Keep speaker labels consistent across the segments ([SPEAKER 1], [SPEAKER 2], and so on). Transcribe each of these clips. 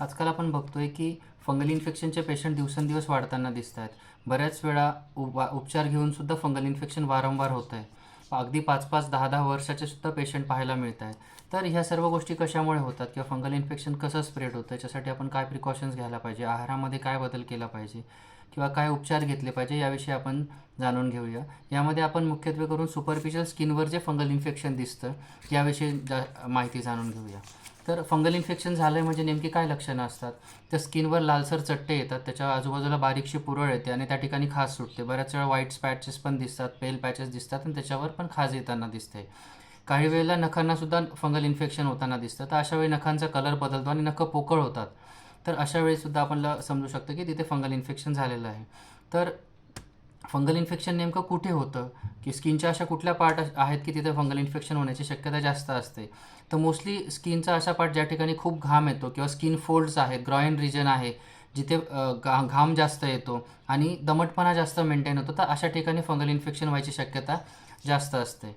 [SPEAKER 1] आजकाल आपण बघतोय की फंगल इन्फेक्शनचे पेशंट दिवसेंदिवस वाढताना दिसत आहेत बऱ्याच वेळा उपा उपचार घेऊन सुद्धा फंगल इन्फेक्शन वारंवार होत आहे अगदी पाच पाच दहा दहा वर्षाचे सुद्धा पेशंट पाहायला मिळत आहेत तर ह्या सर्व गोष्टी कशामुळे होतात किंवा फंगल इन्फेक्शन कसं स्प्रेड होतं? याच्यासाठी आपण काय प्रिकॉशन्स घ्यायला पाहिजे? आहारामध्ये काय बदल केला पाहिजे? किंवा काय उपचार घेतले पाहिजे याविषयी आपण जाणून घेऊया. यामध्ये आपण मुख्यत्वे करून सुपरफिशियल स्किनवर जे फंगल इन्फेक्शन दिसतं याविषयी जा माहिती जाणून घेऊया. तर फंगल इन्फेक्शन झालं आहे म्हणजे नेमकी काय लक्षणं असतात? त्या स्किनवर लालसर चट्टे येतात त्याच्या आजूबाजूला बारीकशी पुरळ येते आणि त्या ठिकाणी खास सुटते. बऱ्याच वेळा व्हाईट पॅचेस पण दिसतात पेल पॅचेस दिसतात आणि त्याच्यावर पण खाज येताना दिसते. काही वेळेला नखांनासुद्धा फंगल इन्फेक्शन होताना दिसतं. तर अशा वेळी नखांचा कलर बदलतो आणि नखं पोकळ होतात. तर अशा वेळी सुद्धा आपल्याला समजू शकतं की तिथे फंगल इन्फेक्शन झालेलं आहे. तर फंगल इन्फेक्शन नेमकं कुठे होतं? की स्किनच्या अशा कुठल्या पार्ट आहेत की तिथे फंगल इन्फेक्शन होण्याची शक्यता जास्त असते? तर मोस्टली स्किनचा अशा पार्ट ज्या ठिकाणी खूप घाम येतो किंवा स्किन फोल्ड्स आहेत ग्रॉइन रिजन आहे जिथे घा घाम जास्त येतो आणि दमटपणा जास्त मेंटेन होतो तर अशा ठिकाणी फंगल इन्फेक्शन व्हायची शक्यता जास्त असते.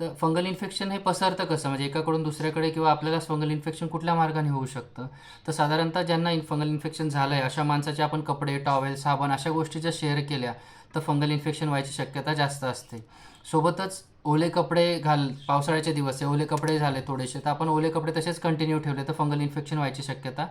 [SPEAKER 1] तर फंगल इन्फेक्शन हे पसरतं कसं? म्हणजे एकाकडून दुसऱ्याकडे किंवा आपल्याला फंगल इन्फेक्शन कुठल्या मार्गाने होऊ शकतं? तर साधारणतः ज्यांना फंगल इन्फेक्शन झालं आहे अशा माणसाचे आपण कपडे टॉवेल साबण अशा गोष्टी जर शेअर केल्या तर फंगल इन्फेक्शन व्हायची शक्यता जास्त असते. सोबतच ओले कपडे घाल पावसाळ्याचे दिवस आहे ओले कपडे झाले थोडेसे तर आपण ओले कपडे तसेच कंटिन्यू ठेवले तर फंगल इन्फेक्शन व्हायची शक्यता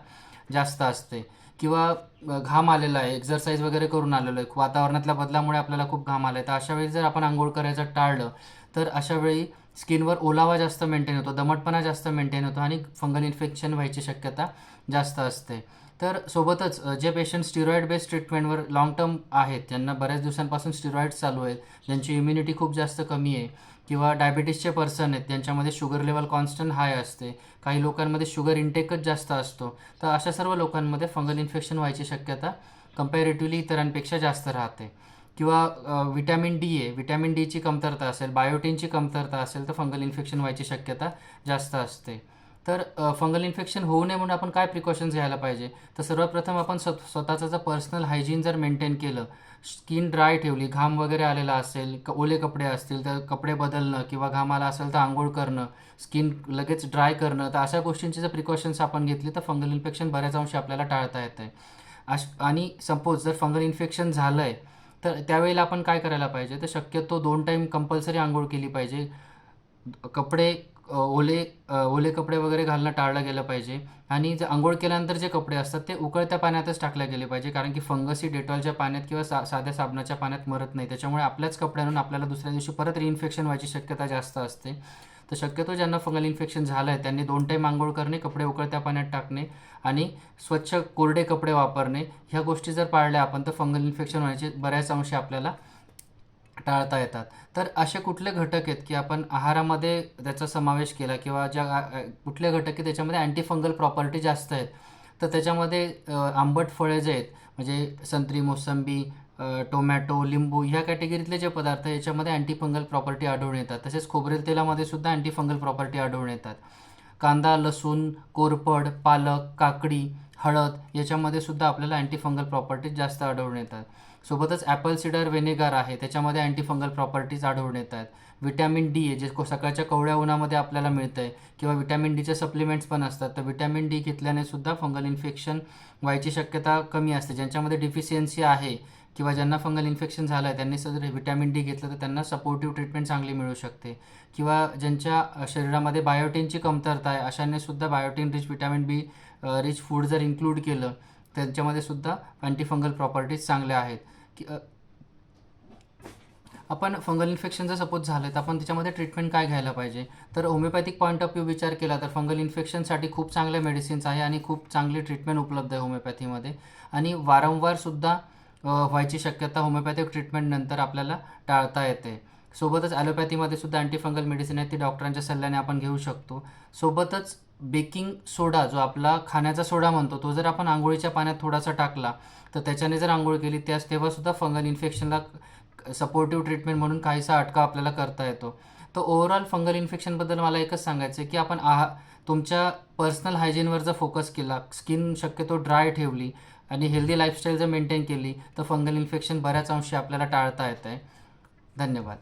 [SPEAKER 1] जास्त असते. किंवा घाम आलेला आहे एक्झरसाईज वगैरे करून आलेलो आहे वातावरणातल्या बदलामुळे आपल्याला खूप घाम आला आहे तर अशा वेळी जर आपण आंघोळ करायचं टाळलं तर अशा वेळी स्किनवर ओलावा जास्त मेंटेन होतो दमटपणा जास्त मेंटेन होतो आणि फंगल इन्फेक्शन व्हायची शक्यता जास्त असते. तर सोबतच जे पेशंट स्टिरॉइड बेस्ड ट्रीटमेंटवर लॉंग टर्म आहेत ज्यांना बऱ्याच दिवसांपासून स्टिरॉइड्स चालू आहेत ज्यांची इम्युनिटी खूप जास्त कमी आहे किंवा डायबिटीसचे पर्सन आहेत ज्यांच्यामध्ये शुगर लेवल कॉन्स्टंट हाय असते काही लोकांमध्ये शुगर इंटेकच जास्त असतो तर अशा सर्व लोकांमध्ये फंगल इन्फेक्शन व्हायची शक्यता कम्पॅरेटिव्हली इतरांपेक्षा जास्त राहते. किंवा विटॅमिन डी आहे. विटॅमिन डीची कमतरता असेल बायोटीनची कमतरता असेल तर फंगल इन्फेक्शन व्हायची शक्यता जास्त असते. तर फंगल इन्फेक्शन होऊ नये म्हणून आपण काय प्रिकॉशन्स घ्यायला पाहिजे? तर सर्वप्रथम आपण स्व स्वतःचं जर पर्सनल हायजीन जर मेंटेन केलं स्किन ड्राय ठेवली घाम वगैरे आलेला असेल क ओले कपडे असतील तर कपडे बदलणं किंवा घाम आला असेल तर आंघोळ करणं स्किन लगेच ड्राय करणं तर अशा गोष्टींची जर प्रिकॉशन्स आपण घेतली तर फंगल इन्फेक्शन बऱ्याच अंशी आपल्याला टाळता येतं आहे अश आणि सपोज जर फंगल इन्फेक्शन झालं आहे तर त्यावेळेला आपण काय करायला पाहिजे? तर शक्यतो दोन टाईम कंपल्सरी आंघोळ केली पाहिजे. कपडे ओले ओले कपडे वगैरे घालणं टाळलं गेलं पाहिजे. आणि जे आंघोळ केल्यानंतर जे कपडे असतात ते उकळत्या पाण्यातच टाकले गेले पाहिजे. कारण की फंगस ही डेटॉलच्या पाण्यात किंवा सा साध्या साबणाच्या पाण्यात मरत नाही. त्याच्यामुळे आपल्याच कपड्यांना आपल्याला दुसऱ्या दिवशी परत रिइन्फेक्शन व्हायची शक्यता जास्त असते. तर शक्यतो ज्यांना फंगल इन्फेक्शन झालं आहे त्यांनी दोन टाईम आंघोळ करणे कपडे उकळत्या पाण्यात टाकणे आणि स्वच्छ कोरडे कपडे वापरणे. ह्या गोष्टी जर पाळल्या आपण तर फंगल इन्फेक्शन होण्याचे बऱ्याच अंशी आपल्याला टाळता येतात. तर असे कुठले घटक आहेत की आपण आहारामध्ये त्याचा समावेश केला किंवा ज्या कुठले घटक आहे त्याच्यामध्ये अँटीफंगल प्रॉपर्टी जास्त आहेत? तर त्याच्यामध्ये आंबट फळे जे आहेत म्हणजे संत्री मोसंबी टोमॅटो लिंबू ह्या कॅटेगरीतले जे पदार्थ याच्यामध्ये अँटीफंगल प्रॉपर्टी आढळून येतात. तसेच खोबरेल तेलामध्ये सुद्धा अँटीफंगल प्रॉपर्टी आढळून येतात. कांदा लसूण कोरपड पालक काकडी हळद याच्यामध्ये सुद्धा आपल्याला अँटीफंगल प्रॉपर्टीज जास्त आढळून येतात. सोबतच ॲपल सिडर व्हिनेगर आहे त्याच्यामध्ये अँटीफंगल प्रॉपर्टीज आढळून येतात. विटॅमिन डी आहे जे सकाळच्या कवड्या उन्हामध्ये आपल्याला मिळतं आहे किंवा विटॅमिन डीचे सप्लिमेंट्स पण असतात. तर विटॅमिन डी घेतल्याने सुद्धा फंगल इन्फेक्शन व्हायची शक्यता कमी असते. ज्यांच्यामध्ये डिफिशियन्सी आहे किंवा ज्यांना फंगल इन्फेक्शन झालं आहे त्यांनी जर विटॅमिन डी घेतलं तर त्यांना सपोर्टिव्ह ट्रीटमेंट चांगली मिळू शकते. किंवा ज्यांच्या शरीरामध्ये बायोटीनची कमतरता आहे अशांनी सुद्धा biotin rich vitamin B rich food जर इन्क्लूड केलं त्यांच्यामध्ये सुद्धा अँटीफंगल प्रॉपर्टीज चांगल्या आहेत. की आपण फंगल इन्फेक्शन जर सपोज झालं तर आपण त्याच्यामध्ये ट्रीटमेंट काय घ्यायला पाहिजे? तर होमिओपॅथिक पॉईंट ऑफ व्ह्यू विचार केला तर फंगल इन्फेक्शनसाठी खूप चांगल्या मेडिसिन्स आहे आणि खूप चांगली ट्रीटमेंट उपलब्ध आहे होमिओपॅथीमध्ये आणि वारंवारसुद्धा व्हायची शक्यता होमिओपॅथिक ट्रीटमेंटनंतर आपल्याला टाळता येते. सोबतच ॲलोपॅथीमध्ये सुद्धा अँटीफंगल मेडिसिन आहे ती डॉक्टरांच्या सल्ल्याने आपण घेऊ शकतो. सोबतच बेकिंग सोडा जो आपला खाण्याचा सोडा म्हणतो तो जर आपण आंघोळीच्या पाण्यात थोडासा टाकला तर त्याच्याने जर आंघोळ केली त्यास तेव्हासुद्धा फंगल इन्फेक्शनला सपोर्टिव्ह ट्रीटमेंट म्हणून काहीसा अटका आपल्याला करता येतो. तर ओव्हरऑल फंगल इन्फेक्शनबद्दल मला एकच सांगायचं आहे की आपण आहा तुमच्या पर्सनल हायजीनवर जर फोकस केला. स्किन शक्यतो ड्राय ठेवली आणि हेल्दी लाईफस्टाईल जर मेंटेन केली तर फंगल इन्फेक्शन बऱ्याच अंशी आपल्याला टाळता येतं आहे धन्यवाद.